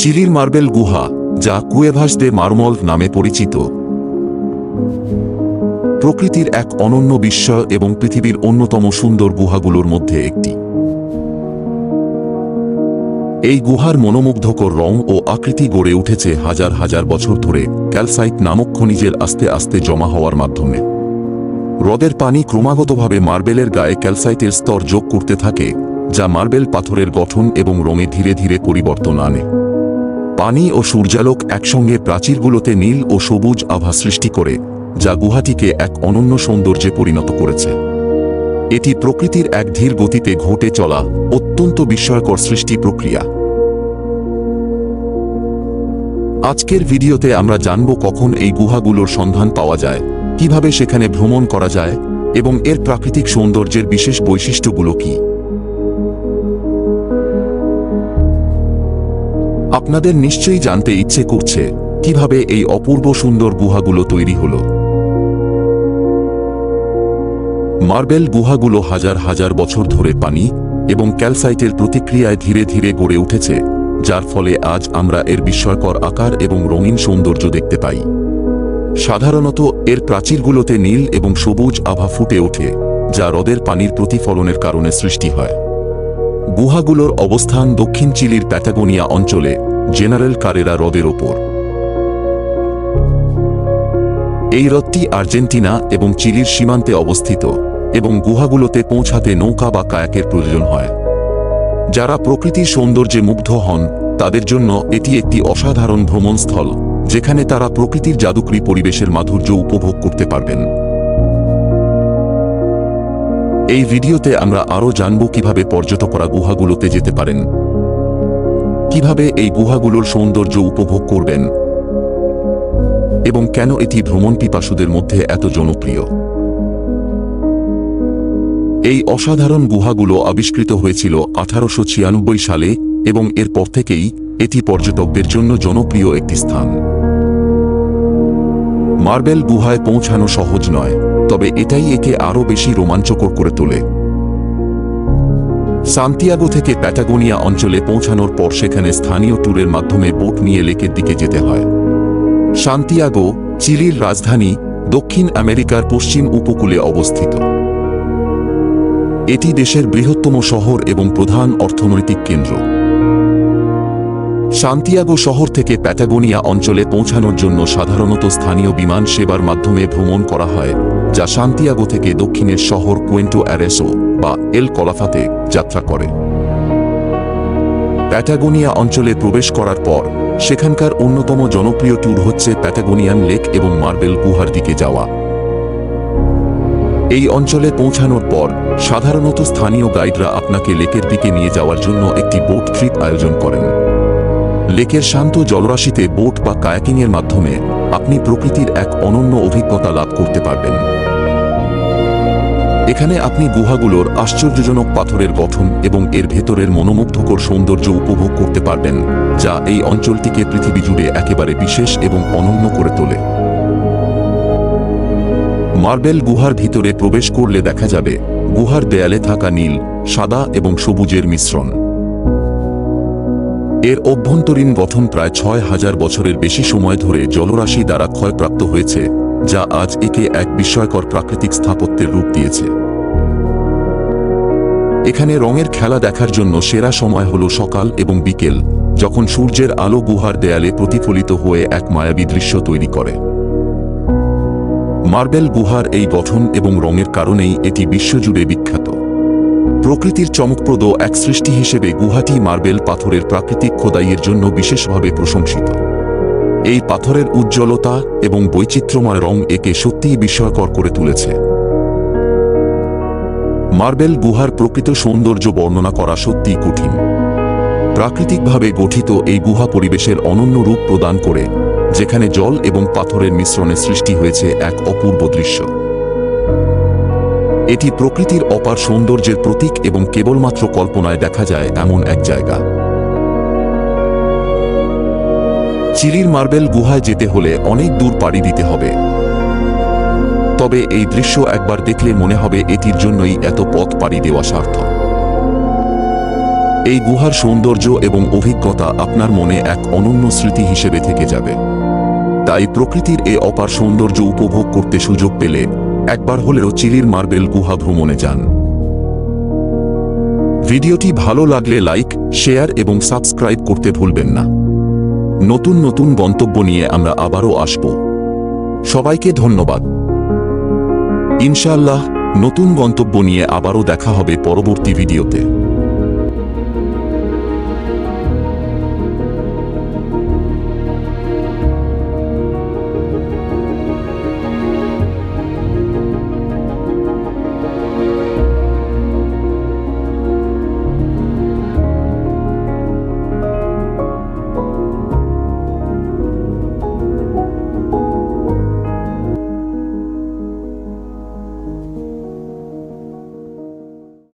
চিলির মার্বেল গুহা, যা কুয়েভাস দে মার্মল নামে পরিচিত। প্রকৃতির এক অনন্য বিস্ময় এবং পৃথিবীর অন্যতম সুন্দর গুহাগুলোর মধ্যে একটি। এই গুহার মনোমুগ্ধকর রং ও আকৃতি গড়ে উঠেছে হাজার হাজার বছর ধরে ক্যালসাইট নামক খনিজের আস্তে আস্তে জমা হওয়ার মাধ্যমে। হ্রদের পানি ক্রমাগতভাবে মার্বেলের গায়ে ক্যালসাইটের স্তর যোগ করতে থাকে, যা মার্বেল পাথরের গঠন এবং রঙে ধীরে ধীরে পরিবর্তন আনে। পানি ও সূর্যালোক একসঙ্গে প্রাচীরগুলোতে নীল ও সবুজ আভা সৃষ্টি করে, যা গুহাটিকে এক অনন্য সৌন্দর্যে পরিণত করেছে। এটি প্রকৃতির এক ধীর গতিতে ঘটে চলা অত্যন্ত বিস্ময়কর সৃষ্টি প্রক্রিয়া। আজকের ভিডিওতে আমরা জানব কখন এই গুহাগুলোর সন্ধান পাওয়া যায়, কীভাবে সেখানে ভ্রমণ করা যায়, এবং এর প্রাকৃতিক সৌন্দর্যের বিশেষ বৈশিষ্ট্যগুলো কি। আপনাদের নিশ্চয়ই জানতে ইচ্ছে করছে কীভাবে এই অপূর্ব সুন্দর গুহাগুলো তৈরি হলো। মার্বেল গুহাগুলো হাজার হাজার বছর ধরে পানি এবং ক্যালসাইটের প্রতিক্রিয়ায় ধীরে ধীরে গড়ে উঠেছে, যার ফলে আজ আমরা এর বিস্ময়কর আকার এবং রঙিন সৌন্দর্য দেখতে পাই। সাধারণত এর প্রাচীরগুলোতে নীল এবং সবুজ আভা ফুটে ওঠে, যা হ্রদের পানির প্রতিফলনের কারণে সৃষ্টি হয়। গুহাগুলোর অবস্থান দক্ষিণ চিলির প্যাটাগোনিয়া অঞ্চলে জেনারেল কারেরা হ্রদের ওপর। এই হ্রদটি আর্জেন্টিনা এবং চিলির সীমান্তে অবস্থিত এবং গুহাগুলোতে পৌঁছাতে নৌকা বা কায়াকের প্রয়োজন হয়। যারা প্রকৃতির সৌন্দর্যে মুগ্ধ হন, তাদের জন্য এটি একটি অসাধারণ ভ্রমণস্থল, যেখানে তারা প্রকৃতির জাদুকরী পরিবেশের মাধুর্য উপভোগ করতে পারবেন। এই ভিডিওতে আমরা আরও জানব কীভাবে পর্যটকরা গুহাগুলোতে যেতে পারেন। কীভাবে এই গুহাগুলোর সৌন্দর্য উপভোগ করবেন? এবং কেন এটি ভ্রমণ পিপাসুদের মধ্যে এত জনপ্রিয়? এই অসাধারণ গুহাগুলো আবিষ্কৃত হয়েছিল আঠারোশো ছিয়ানব্বই সালে এবং এরপর থেকেই এটি পর্যটকদের জন্য জনপ্রিয় একটি স্থান। মার্বেল গুহায় পৌঁছানো সহজ নয়, তবে এটাই একে আরও বেশি রোমাঞ্চকর করে তোলে। সান্তিয়াগো থেকে প্যাটাগোনিয়া অঞ্চলে পৌঁছানোর পর সেখানে স্থানীয় ট্যুরের মাধ্যমে বোট নিয়ে লেকের দিকে যেতে হয়। সান্তিয়াগো, চিলির রাজধানী, দক্ষিণ আমেরিকার পশ্চিম উপকূলে অবস্থিত। এটি দেশের বৃহত্তম শহর এবং প্রধান অর্থনৈতিক কেন্দ্র। সান্তিয়াগো শহর থেকে প্যাটাগোনিয়া অঞ্চলে পৌঁছানোর জন্য সাধারণত স্থানীয় বিমান সেবার মাধ্যমে ভ্রমণ করা হয়, যা সান্তিয়াগো থেকে দক্ষিণের শহর কুয়েন্টো অ্যারেসো। বা এল কলাফাতে যাত্রা করে। প্যাটাগোনিয়া অঞ্চলে প্রবেশ করার পর, সেখানকার অন্যতম জনপ্রিয় ট্যুর হচ্ছে প্যাটাগোনিয়ান লেক এবং মার্বেল গুহার দিকে যাওয়া। এই অঞ্চলে পৌঁছানোর পর, সাধারণত স্থানীয় গাইডরা আপনাকে লেকের দিকে নিয়ে যাওয়ার জন্য একটি বোট ট্রিপ আয়োজন করেন। লেকের শান্ত জলরাশিতে বোট বা কায়াকিংয়ের মাধ্যমে আপনি প্রকৃতির এক অনন্য অভিজ্ঞতা লাভ করতে পারবেন। এখানে আপনি গুহাগুলোর আশ্চর্যজনক পাথরের গঠন এবং এর ভেতরের মনোমুগ্ধকর সৌন্দর্য উপভোগ করতে পারবেন, যা এই অঞ্চলটিকে পৃথিবী জুড়ে একেবারে বিশেষ এবং অনন্য করে তোলে। মার্বেল গুহার ভিতরে প্রবেশ করলে দেখা যাবে, গুহার দেয়ালে থাকা নীল, সাদা এবং সবুজের মিশ্রণ। এর অভ্যন্তরীণ গঠন প্রায় ছয় হাজার বছরের বেশি সময় ধরে জলরাশি দ্বারা ক্ষয়প্রাপ্ত হয়েছে। যা আজ একে এক বিস্ময়কর প্রাকৃতিক স্থাপত্যের রূপ দিয়েছে। এখানে রঙের খেলা দেখার জন্য সেরা সময় হল সকাল এবং বিকেল, যখন সূর্যের আলো গুহার দেয়ালে প্রতিফলিত হয়ে এক মায়াবী দৃশ্য তৈরি করে। মার্বেল গুহার এই গঠন এবং রঙের কারণেই এটি বিশ্বজুড়ে বিখ্যাত। প্রকৃতির চমকপ্রদ এক সৃষ্টি হিসেবে গুহাটি মার্বেল পাথরের প্রাকৃতিক খোদাইয়ের জন্য বিশেষভাবে প্রশংসিত। এই পাথরের উজ্জ্বলতা এবং বৈচিত্র্যময় রং একে সত্যিই বিস্ময়কর করে তুলেছে। মার্বেল গুহার প্রকৃত সৌন্দর্য বর্ণনা করা সত্যিই কঠিন। প্রাকৃতিকভাবে গঠিত এই গুহা পরিবেশের অনন্য রূপ প্রদান করে, যেখানে জল এবং পাথরের মিশ্রণে সৃষ্টি হয়েছে এক অপূর্ব দৃশ্য। এটি প্রকৃতির অপার সৌন্দর্যের প্রতীক এবং কেবলমাত্র কল্পনায় দেখা যায় এমন এক জায়গা। চিলির মার্বেল গুহায় যেতে হলে অনেক দূর পাড়ি দিতে হবে। তবে এই দৃশ্য একবার দেখলে মনে হবে এটির জন্যই এত পথ পাড়ি দেওয়া সার্থক। এই গুহার সৌন্দর্য এবং অভিজ্ঞতা আপনার মনে এক অনন্য স্মৃতি হিসেবে থেকে যাবে। তাই প্রকৃতির এ অপার সৌন্দর্য উপভোগ করতে সুযোগ পেলে একবার হলেও চিলির মার্বেল গুহা ভ্রমণে যান। ভিডিওটি ভালো লাগলে লাইক, শেয়ার এবং সাবস্ক্রাইব করতে ভুলবেন না। নতুন নতুন গন্তব্য নিয়ে আমরা আবারও আসব। সবাইকে ধন্যবাদ। ইনশাআল্লাহ, নতুন গন্তব্য নিয়ে আবারও দেখা হবে পরবর্তী ভিডিওতে।